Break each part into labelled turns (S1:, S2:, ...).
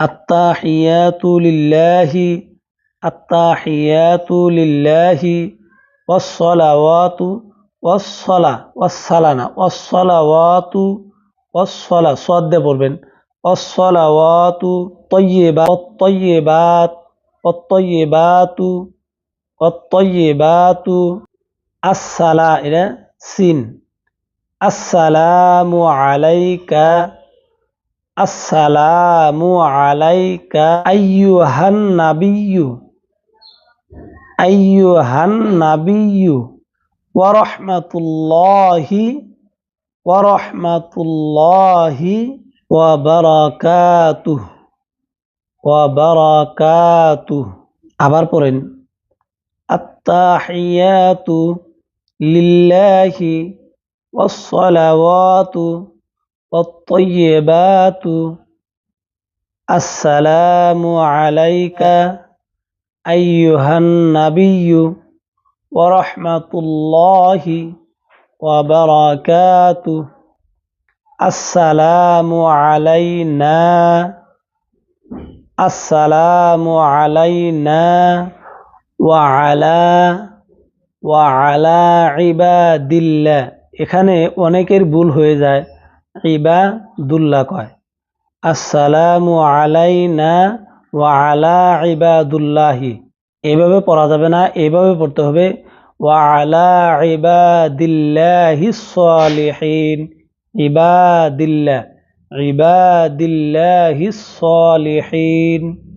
S1: আত্তাহিয়াতু লিল্লাহি আত্তাহিয়াতু লিল্লাহি ওয়াসসালাওয়াতু ওয়াসসালা ওয়াসসালানা ওয়াসসালাওয়াতু ওয়াসসালা সদ দিয়ে পড়বেন ওয়াসসালাওয়াতু তয়্যিবাত তয়্যিবাত অত্তয়্যিবাতু অত্তয়্যিবাতু আসসালা এটা সিন আসসালামু আলাইকা السلام عليك أيها النبي. أيها النبي. ورحمة الله ورحمة الله وبركاته. وبركاته. أبار برين التحيات لله والصلوات والصلوات والطيبات السلام عليك أيها النبي ورحمة الله وبركاته السلام علينا السلام علينا وعلى وعلى عباد الله এখানে অনেকের ভুল হয়ে যায় ইবাদুল্লাহ কয়, আসসালামু আলাইনা ওয়া আলা ইবাদুল্লাহি। এভাবে পড়া যাবে না, এভাবে পড়তে হবে, ওয়া আলা ইবাদিল্লাহি সালিহিন। ইবাদিল্লাহ, ইবাদিল্লাহি সালিহিন।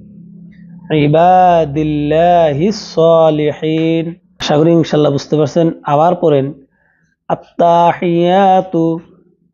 S1: ইবাদিল্লাহি সালিহিন। আশা ইনশাল্লাহ বুঝতে পারছেন। আবার পড়েন আত্মাহিয়াতু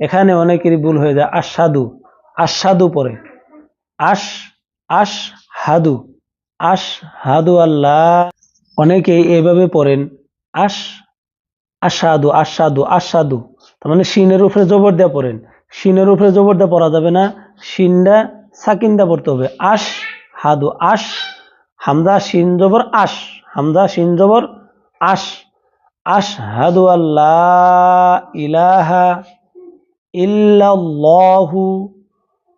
S1: এখানে অনেকেরই ভুল হয়ে যায়, আশহাদু আশহাদু পরে। আশ আশ হাদু আশ হাদু আল্লাহ। অনেকেই এভাবে পড়েন, আশ আশাদু আশাদু আশাদু তার মানে শিনের উপরে জবর দেওয়া পড়েন। শিনের উপরে জবর দেওয়া পড়া যাবে না, শিনটা সাকিন্দা পড়তে হবে। আশ হাদু আশ, হামজা, শিন জবর, আশ, হামজা, শিন জবর, আশ। আশহাদু আল্লাহ, ইলাহা ইল্লাল্লাহু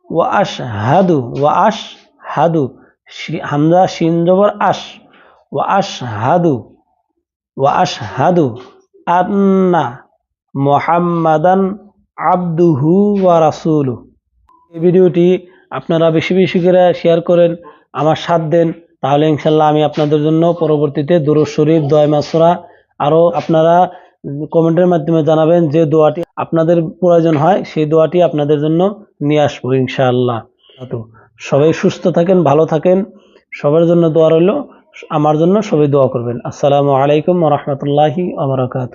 S1: ওয়া আশহাদু ওয়া আশহাদু হামজা শিন জবর আশ, ওয়া আশহাদু ওয়া আশহাদু আন্না মুহাম্মাদান আব্দুহু ওয়া রাসূলু এই ভিডিওটি আপনারা বেশি বেশি করে শেয়ার করেন, আমার সাথ দেন, তাহলে ইনশাল্লাহ আমি আপনাদের জন্য পরবর্তীতে দুরুদ শরীফ, দয় মাসরা আরও আপনারা কমেন্টের মাধ্যমে জানাবেন যে দোয়াটি আপনাদের প্রয়োজন হয়, সেই দোয়াটি আপনাদের জন্য নিয়ে আসব ইনশাআল্লাহ। সবাই সুস্থ থাকেন, ভালো থাকেন, সবার জন্য দোয়া রইল, আমার জন্য সবাই দোয়া করবেন। আসসালামু আলাইকুম রহমতুল্লাহি আবরাকাত